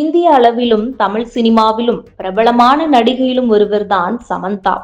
இந்திய அளவிலும் தமிழ் சினிமாவிலும் பிரபலமான நடிகையிலும் ஒருவர்தான் சமந்தா.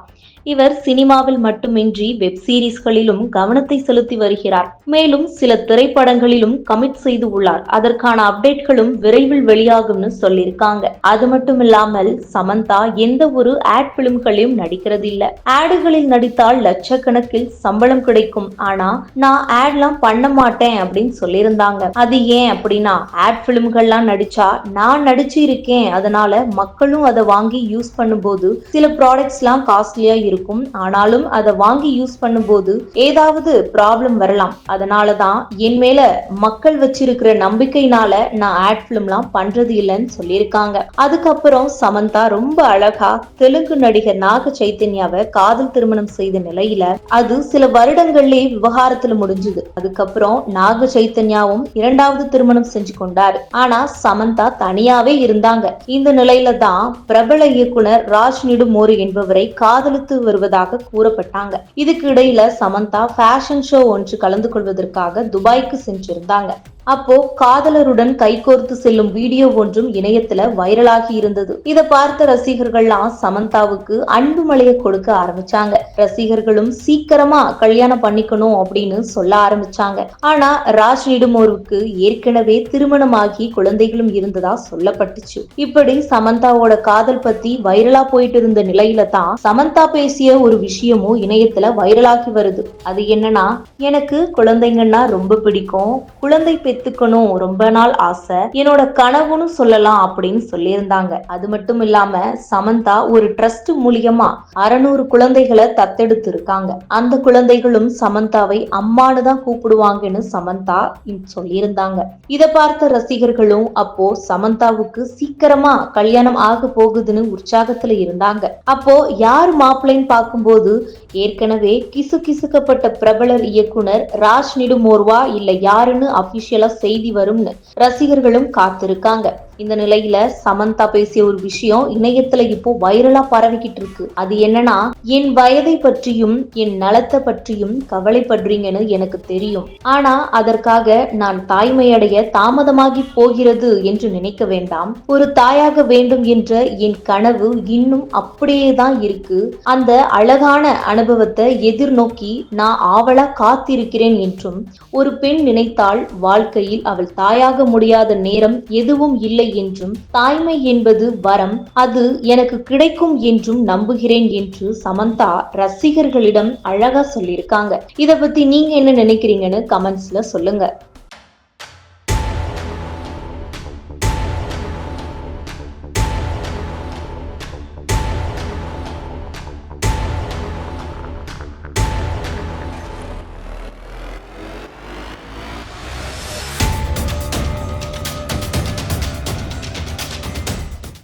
இவர் சினிமாவில் மட்டுமின்றி வெப் சீரிஸ்களிலும் கவனத்தை செலுத்தி வருகிறார். மேலும் சில திரைப்படங்களிலும் கமிட் செய்து உள்ளார். அதற்கான அப்டேட்களும் விரைவில் வெளியாகும்னு சொல்லியிருக்காங்க. அது மட்டும் இல்லாமல் சமந்தா எந்த ஒரு ஆட் பிலிம்களையும் நடிக்கிறது இல்ல ஆடுகளில் நடித்தால் லட்சக்கணக்கில் சம்பளம் கிடைக்கும். ஆனா நான் ஆட்லாம் பண்ண மாட்டேன் அப்படின்னு சொல்லியிருந்தாங்க. அது ஏன் அப்படின்னா ஆட் பிலிம்கள்லாம் நடிச்சா நான் நடிச்சு இருக்கேன் அதனால மக்களும் அதை வாங்கி யூஸ் பண்ணும்போது சில ப்ராடக்ட்ஸ்லாம் காஸ்ட்லியா இருக்கும். ஆனாலும் அதை வாங்கி யூஸ் பண்ணும்போது ஏதாவது ப்ராப்ளம் வரலாம். அதனால தான் என் மேல மக்கள் வச்சிருக்கிற நம்பிக்கையினால நான் ஆட் ஃபிலிம்லாம் பண்றது இல்லைன்னு சொல்லியிருக்காங்க. அதுக்கப்புறம் சமந்தா ரொம்ப அழகா தெலுங்கு நடிகர் நாக சைத்தன்யாவை காதல் திருமணம் செய்த நிலையில அது சில வருடங்கள்லயே விவகாரத்துல முடிஞ்சது. அதுக்கப்புறம் நாக சைத்தன்யாவும் இரண்டாவது திருமணம் செஞ்சு கொண்டாரு. ஆனா சமந்தா தனியாவே இருந்தாங்க. இந்த நிலையில தான் பிரபல இயக்குனர் ராஜ் நிடுமோரி என்பவரை காதலித்து வருவதாக கூறப்பட்டாங்க. இதுக்கு இடையில சமந்தா ஃபேஷன் ஷோ ஒன்று கலந்து கொள்வதற்காக துபாய்க்கு சென்றிருந்தாங்க. அப்போ காதலருடன் கைகோர்த்து செல்லும் வீடியோ ஒன்றும் இணையத்துல வைரலாகி இருந்தது. இதை பார்த்த ரசிகர்கள்லாம் சமந்தாவுக்கு அன்பு மலையை கொடுக்க ஆரம்பிச்சாங்க. ரசிகர்களும் சீக்கிரமா கல்யாணம் பண்ணிக்கணும் அப்படின்னு சொல்ல ஆரம்பிச்சாங்க. ஆனா ராஜ் நெடுமோருக்கு ஏற்கனவே திருமணமாகி குழந்தைகளும் இருந்ததா சொல்லப்பட்டுச்சு. இப்படி சமந்தாவோட காதல் பத்தி வைரலா போயிட்டு இருந்த நிலையில தான் சமந்தா பேசிய ஒரு விஷயமும் இணையத்துல வைரலாகி வருது. அது என்னன்னா எனக்கு குழந்தைங்கன்னா ரொம்ப பிடிக்கும். குழந்தை பெத்துக்கணும். ரொம்ப நாள் ஆசை. என்னோட கனவுன்னு சொல்லலாம் அப்படின்னு சொல்லியிருந்தாங்க. அது மட்டும் இல்லாம சமந்தா ஒரு ட்ரஸ்ட் மூலியமா அறநூறு குழந்தைகளை தத்தெடுத்து இருக்காங்க அந்த குழந்தைகளும் சமந்தாவை அம்மானு தான் கூப்பிடுவாங்கன்னு சமந்தா சொல்லியிருந்தாங்க. இதை பார்த்த ரசிகர்களும் அப்போ சமந்தாவுக்கு சீக்கிரமா கல்யாணம் ஆக போகுதுன்னு உற்சாகத்துல இருந்தாங்க. அப்போ யார் மாப்பிள்ளைன்னு பார்க்கும்போது ஏற்கனவே கிசு கிசுக்கப்பட்ட பிரபலர் இயக்குனர் ராஜ் நிடுமோர்வா இல்ல யாருன்னு அபிஷியல் சில செய்தி வரும்னு ரசிகர்களும் காத்திருக்காங்க. இந்த நிலையில சமந்தா பேசிய ஒரு விஷயம் இணையத்துல இப்போ வைரலா பரவிக்கிட்டு இருக்கு. அது என்னன்னா என் வயதை பற்றியும் என் நலத்தை பற்றியும் கவலைப்படுறீங்கன்னு எனக்கு தெரியும். ஆனா அதற்காக நான் தாய்மையடைய தாமதமாகி போகிறது என்று நினைக்க வேண்டாம். ஒரு தாயாக வேண்டும் என்ற என் கனவு இன்னும் அப்படியே தான் இருக்கு. அந்த அழகான அனுபவத்தை எதிர்நோக்கி நான் ஆவலா காத்திருக்கிறேன் என்றும் ஒரு பெண் நினைத்தால் வாழ்க்கையில் அவள் தாயாக முடியாத நேரம் எதுவும் இல்லை என்றும் தாய்மை என்பது வரம் அது எனக்கு கிடைக்கும் என்றும் நம்புகிறேன் என்று சமந்தா ரசிகர்களிடம் அழகா சொல்லியிருக்காங்க. இத பத்தி நீங்க என்ன நினைக்கிறீங்கன்னு கமெண்ட்ஸ்ல சொல்லுங்க.